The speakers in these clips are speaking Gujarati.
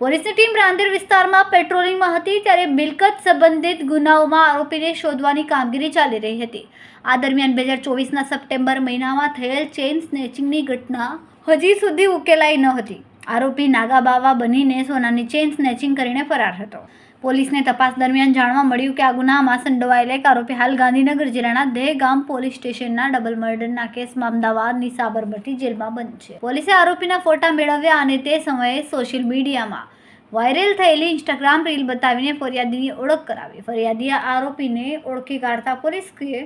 પોલીસની ટીમ રાંદેર વિસ્તારમાં પેટ્રોલિંગમાં હતી ત્યારે મિલકત સંબંધિત ગુનાઓમાં આરોપીને શોધવાની કામગીરી ચાલી રહી હતી. આ દરમિયાન બે હજાર ચોવીસના સપ્ટેમ્બર મહિનામાં થયેલ ચેઇન સ્નેચિંગની ઘટના હજી સુધી ઉકેલાઈ ન હતી. આરોપી નાગાબાવા બનીને સોનાની ચેઇન સ્નેચિંગ કરીને ફરાર હતો. પોલીસને તપાસ દરમિયાન જાણવા મળ્યું કે આ ગુનામાં સંડોવાયેલા એક આરોપી હાલ ગાંધીનગર જિલ્લાના દહેગામ પોલીસ સ્ટેશનના ડબલ મર્ડરના કેસમાં અમદાવાદની સાબરમતી જેલમાં બંધ છે. પોલીસે આરોપીના ફોટા મેળવ્યા અને તે સમયે સોશિયલ મીડિયામાં વાયરલ થયેલી ઇન્સ્ટાગ્રામ રીલ બતાવીને ફરિયાદીની ઓળખ કરાવી. ફરિયાદીએ આરોપીને ઓળખી કાઢતા પોલીસે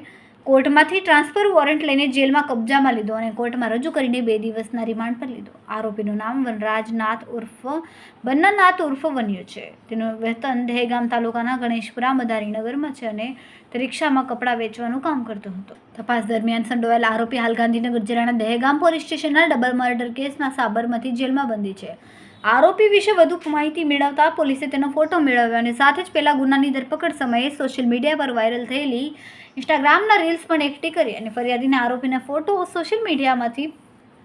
કોર્ટમાંથી ટ્રાન્સફર વોરંટ લઈને જેલમાં કબજામાં લીધો અને કોર્ટમાં રજૂ કરીને બે દિવસના રિમાન્ડ પર લીધો. આરોપીનું નામ વનરાજનાથ ઉર્ફ બન્નાનાથ ઉર્ફ વન્યો છે. તેનું વેતન દહેગામ તાલુકાના ગણેશપુરા મદારીનગરમાં છે અને તે રિક્ષામાં કપડાં વેચવાનું કામ કરતો હતો. તપાસ દરમિયાન સંડોવાયેલ આરોપી હાલ ગાંધીનગર જિલ્લાના દહેગામ પોલીસ સ્ટેશનના ડબલ મર્ડર કેસમાં સાબરમતી જેલમાં બંધી છે. આરોપી વિશે વધુ માહિતી મેળવતા પોલીસે તેનો ફોટો મેળવ્યો અને સાથે જ પહેલાં ગુનાની ધરપકડ સમયે સોશિયલ મીડિયા પર વાયરલ થયેલી ઇન્સ્ટાગ્રામના રીલ્સ પણ એકઠી કરી અને ફરિયાદીના આરોપીના ફોટો સોશિયલ મીડિયામાંથી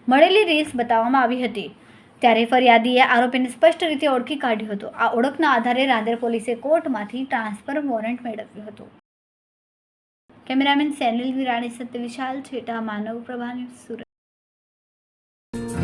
મળેલી રીલ્સ બતાવવામાં આવી હતી. ત્યારે ફરિયાદીએ આરોપીને સ્પષ્ટ રીતે ઓળખી કાઢ્યો હતો. આ ઓળખના આધારે રાંદેર પોલીસે કોર્ટમાંથી ટ્રાન્સફર વોરંટ મેળવ્યું હતું. કેમેરામેન સેનિલ વિરાણી સત્ય વિશાલ છેટા, માનવ પ્રભા સુરત.